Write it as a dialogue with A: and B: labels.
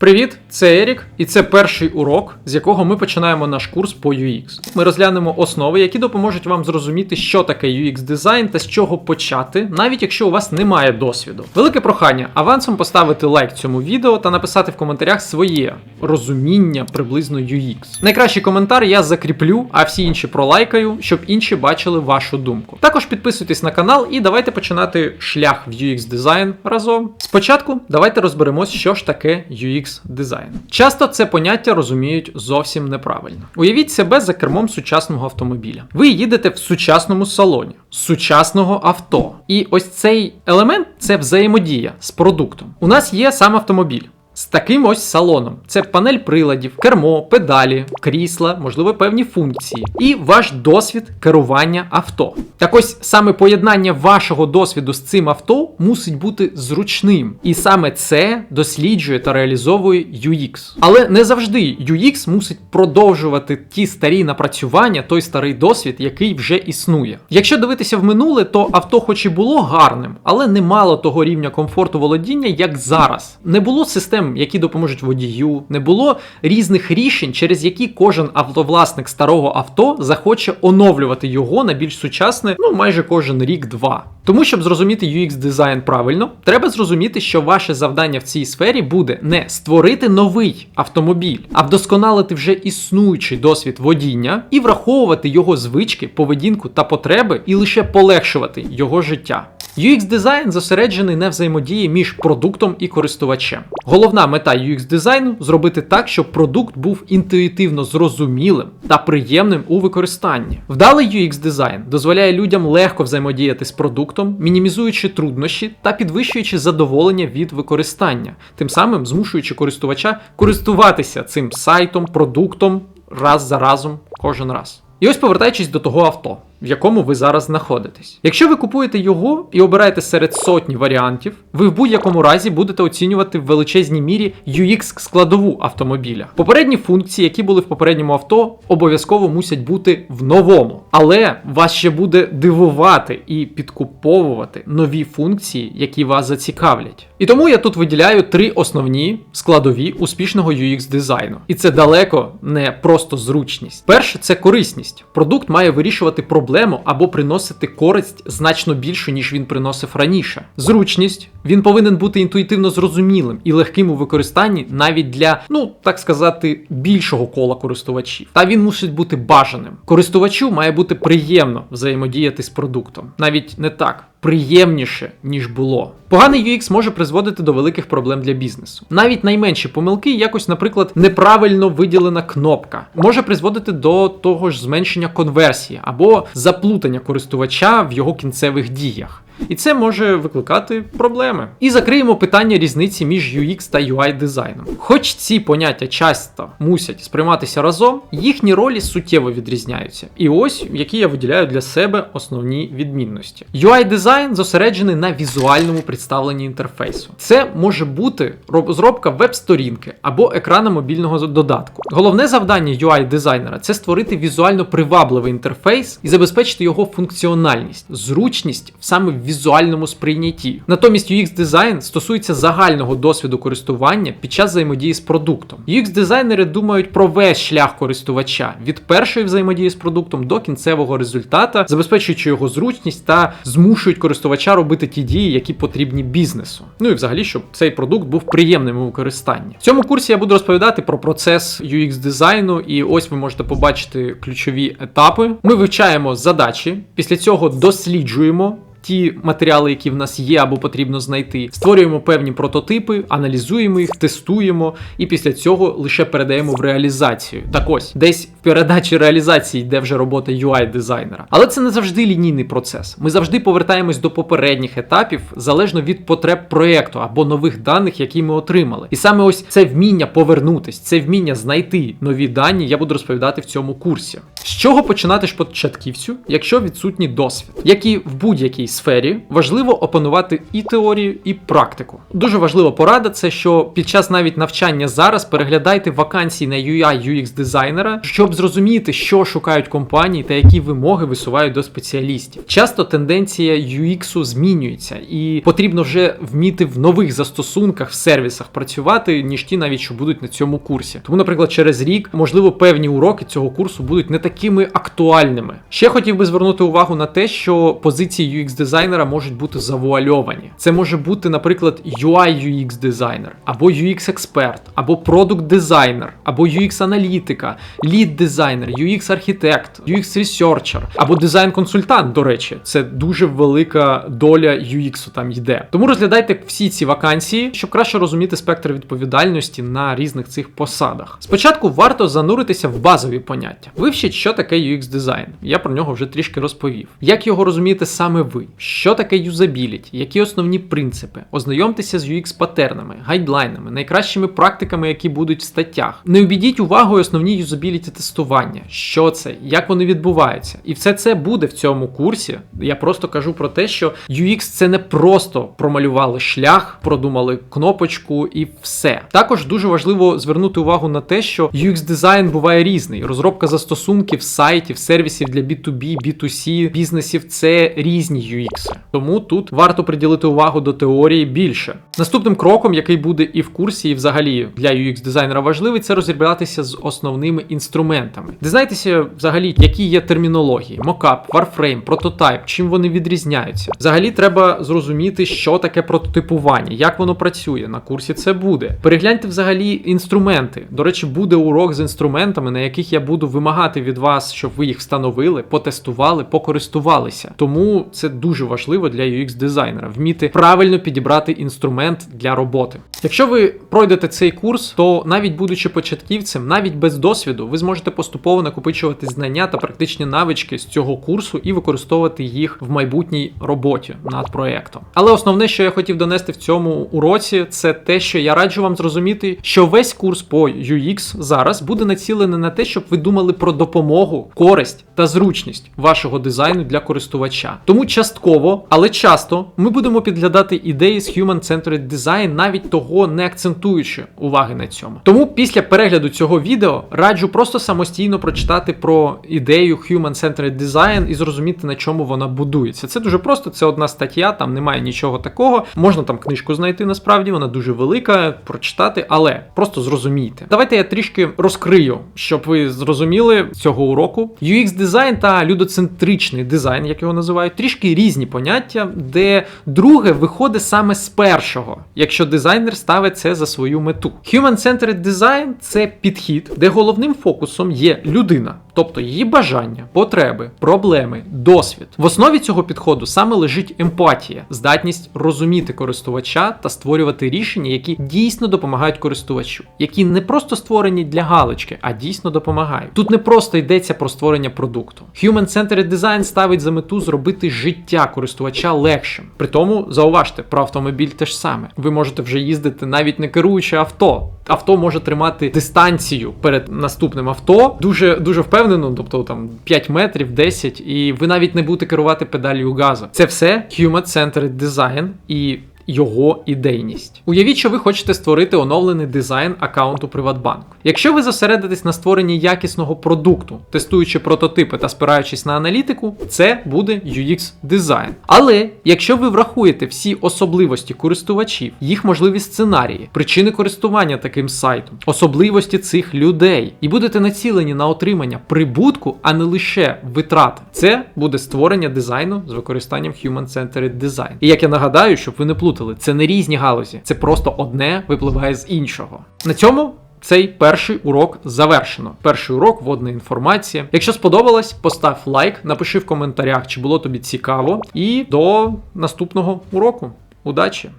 A: Привіт, це Ерік, і це перший урок, з якого ми починаємо наш курс по UX. Ми розглянемо основи, які допоможуть вам зрозуміти, що таке UX дизайн та з чого почати, навіть якщо у вас немає досвіду. Велике прохання авансом поставити лайк цьому відео та написати в коментарях своє розуміння приблизно UX. Найкращий коментар я закріплю, а всі інші пролайкаю, щоб інші бачили вашу думку. Також підписуйтесь на канал і давайте починати шлях в UX дизайн разом. Спочатку давайте розберемось, що ж таке UX дизайн. Часто це поняття розуміють зовсім неправильно. Уявіть себе за кермом сучасного автомобіля. Ви їдете в сучасному салоні сучасного авто. І ось цей елемент це взаємодія з продуктом. У нас є сам автомобіль. З таким ось салоном. Це панель приладів, кермо, педалі, крісла, можливо, певні функції, і ваш досвід керування авто. Так ось саме поєднання вашого досвіду з цим авто мусить бути зручним. І саме це досліджує та реалізовує UX. Але не завжди UX мусить продовжувати ті старі напрацювання, той старий досвід, який вже існує. Якщо дивитися в минуле, то авто, хоч і було гарним, але не мало того рівня комфорту володіння, як зараз. Не було систем, які допоможуть водію, не було різних рішень, через які кожен автовласник старого авто захоче оновлювати його на більш сучасне, ну майже кожен рік-два. Тому, щоб зрозуміти UX дизайн правильно, треба зрозуміти, що ваше завдання в цій сфері буде не створити новий автомобіль, а вдосконалити вже існуючий досвід водіння і враховувати його звички, поведінку та потреби, і лише полегшувати його життя. UX дизайн зосереджений на взаємодії між продуктом і користувачем. Головна мета UX дизайну зробити так, щоб продукт був інтуїтивно зрозумілим та приємним у використанні. Вдалий UX дизайн дозволяє людям легко взаємодіяти з продуктом, мінімізуючи труднощі та підвищуючи задоволення від використання, тим самим змушуючи користувача користуватися цим сайтом, продуктом раз за разом кожен раз. І ось повертаючись до того авто, в якому ви зараз знаходитесь. Якщо ви купуєте його і обираєте серед сотні варіантів, ви в будь-якому разі будете оцінювати в величезній мірі UX складову автомобіля. Попередні функції, які були в попередньому авто, обов'язково мусять бути в новому. Але вас ще буде дивувати і підкуповувати нові функції, які вас зацікавлять. І тому я тут виділяю три основні складові успішного UX дизайну. І це далеко не просто зручність. Перше це корисність. Продукт має вирішувати проблему або приносити користь значно більшу, ніж він приносив раніше. Зручність він повинен бути інтуїтивно зрозумілим і легким у використанні навіть для, ну так сказати, більшого кола користувачів. Та він мусить бути бажаним. Користувачу має бути приємно взаємодіяти з продуктом, навіть не так. Приємніше, ніж було. Поганий UX може призводити до великих проблем для бізнесу. Навіть найменші помилки, якось, наприклад, неправильно виділена кнопка, може призводити до того ж зменшення конверсії або заплутання користувача в його кінцевих діях. І це може викликати проблеми. І закриємо питання різниці між UX та UI дизайном. Хоч ці поняття часто мусять сприйматися разом, їхні ролі суттєво відрізняються. І ось які я виділяю для себе основні відмінності. UI дизайн зосереджений на візуальному представленні інтерфейсу. Це може бути розробка веб-сторінки або екрана мобільного додатку. Головне завдання UI дизайнера це створити візуально привабливий інтерфейс і забезпечити його функціональність, зручність саме в візуальному сприйнятті. Натомість UX дизайн стосується загального досвіду користування під час взаємодії з продуктом. UX дизайнери думають про весь шлях користувача від першої взаємодії з продуктом до кінцевого результата, забезпечуючи його зручність та змушують користувача робити ті дії, які потрібні бізнесу. Ну і взагалі, щоб цей продукт був приємним у використанні. В цьому курсі я буду розповідати про процес UX дизайну, і ось ви можете побачити ключові етапи. Ми вивчаємо задачі, після цього досліджуємо ті матеріали, які в нас є або потрібно знайти, створюємо певні прототипи, аналізуємо їх, тестуємо, і після цього лише передаємо в реалізацію. Так ось, десь в передачі реалізації йде вже робота UI дизайнера. Але це не завжди лінійний процес. Ми завжди повертаємось до попередніх етапів залежно від потреб проєкту або нових даних, які ми отримали. І саме ось це вміння повернутись, це вміння знайти нові дані, я буду розповідати в цьому курсі. З чого починати ж початківцю, якщо відсутній досвід? Як і в будь-якій сфері, важливо опанувати і теорію, і практику. Дуже важлива порада це, що під час навіть навчання зараз переглядайте вакансії на UI UX дизайнера, щоб зрозуміти, що шукають компанії та які вимоги висувають до спеціалістів. Часто тенденція UX змінюється, і потрібно вже вміти в нових застосунках в сервісах працювати, ніж ті, навіть що будуть на цьому курсі. Тому, наприклад, через рік, можливо, певні уроки цього курсу будуть не такими актуальними. Ще хотів би звернути увагу на те, що позиції UX дизайнера можуть бути завуальовані. Це може бути, наприклад, UI UX дизайнер, або UX експерт, або продукт дизайнер, або UX аналітика, лід дизайнер, UX архітект, UX ресерчер, або дизайн консультант. До речі, це дуже велика доля UX там йде. Тому розглядайте всі ці вакансії, щоб краще розуміти спектр відповідальності на різних цих посадах. Спочатку варто зануритися в базові поняття. Вивчіть, що таке UX дизайн. Я про нього вже трішки розповів. Як його розумієте саме ви? Що таке юзабіліті? Які основні принципи? Ознайомтеся з UX патернами, гайдлайнами, найкращими практиками, які будуть в статтях. Не обійдіть увагою основні юзабіліті тестування. Що це, як вони відбуваються, і все це буде в цьому курсі. Я просто кажу про те, що UX це не просто промалювали шлях, продумали кнопочку і все. Також дуже важливо звернути увагу на те, що UX дизайн буває різний. Розробка застосунків, сайтів, сервісів для B2B, B2C бізнесів це різні UX. Тому тут варто приділити увагу до теорії більше. Наступним кроком, який буде і в курсі, і взагалі для UX дизайнера важливий, це розібратися з основними інструментами. Дізнайтеся взагалі, які є термінології: мокап, варфрейм, прототайп, чим вони відрізняються. Взагалі треба зрозуміти, що таке прототипування, як воно працює. На курсі це буде. Перегляньте взагалі інструменти. До речі, буде урок з інструментами, на яких я буду вимагати від вас, щоб ви їх встановили, потестували, покористувалися. Тому це дуже важливо для UX дизайнера вміти правильно підібрати інструмент для роботи. Якщо ви пройдете цей курс, то навіть будучи початківцем, навіть без досвіду, ви зможете поступово накопичувати знання та практичні навички з цього курсу і використовувати їх в майбутній роботі над проектом. Але основне, що я хотів донести в цьому уроці, це те, що я раджу вам зрозуміти, що весь курс по UX зараз буде націлений на те, щоб ви думали про допомогу, користь та зручність вашого дизайну для користувача. Тому частково, але часто ми будемо підглядати ідеї з Human-Centered Design, навіть того не акцентуючи уваги на цьому. Тому після перегляду цього відео раджу просто самостійно прочитати про ідею Human-Centered Design і зрозуміти, на чому вона будується. Це дуже просто, це одна стаття, там немає нічого такого. Можна там книжку знайти насправді, вона дуже велика, прочитати, але просто зрозумійте. Давайте я трішки розкрию, щоб ви зрозуміли цього уроку. UX дизайн та людоцентричний дизайн, як його називають, трішки різні поняття, де друге виходить саме з першого, якщо дизайнер ставить це за свою мету. Human-centered design – це підхід, де головним фокусом є людина. Тобто її бажання, потреби, проблеми, досвід. В основі цього підходу саме лежить емпатія, здатність розуміти користувача та створювати рішення, які дійсно допомагають користувачу, які не просто створені для галочки, а дійсно допомагають. Тут не просто йдеться про створення продукту. Human-centered design ставить за мету зробити життя користувача легшим. При тому зауважте, про автомобіль теж саме. Ви можете вже їздити навіть не керуючи авто. Авто може тримати дистанцію перед наступним авто дуже дуже впевнено, тобто там 5 метрів, 10, і ви навіть не будете керувати педалью газу. Це все human-centered design і його ідейність. Уявіть, що ви хочете створити оновлений дизайн аккаунту Приватбанку. Якщо ви зосередитесь на створенні якісного продукту, тестуючи прототипи та спираючись на аналітику, це буде UX дизайн. Але якщо ви врахуєте всі особливості користувачів, їх можливі сценарії, причини користування таким сайтом, особливості цих людей, і будете націлені на отримання прибутку, а не лише витрати, це буде створення дизайну з використанням Human-Centered Design. І як я нагадаю, щоб ви не плутали, це не різні галузі, це просто одне випливає з іншого. На цьому. Цей перший урок завершено. Перший урок водна інформація. Якщо сподобалось, постав лайк, напиши в коментарях, чи було тобі цікаво. І до наступного уроку. Удачі!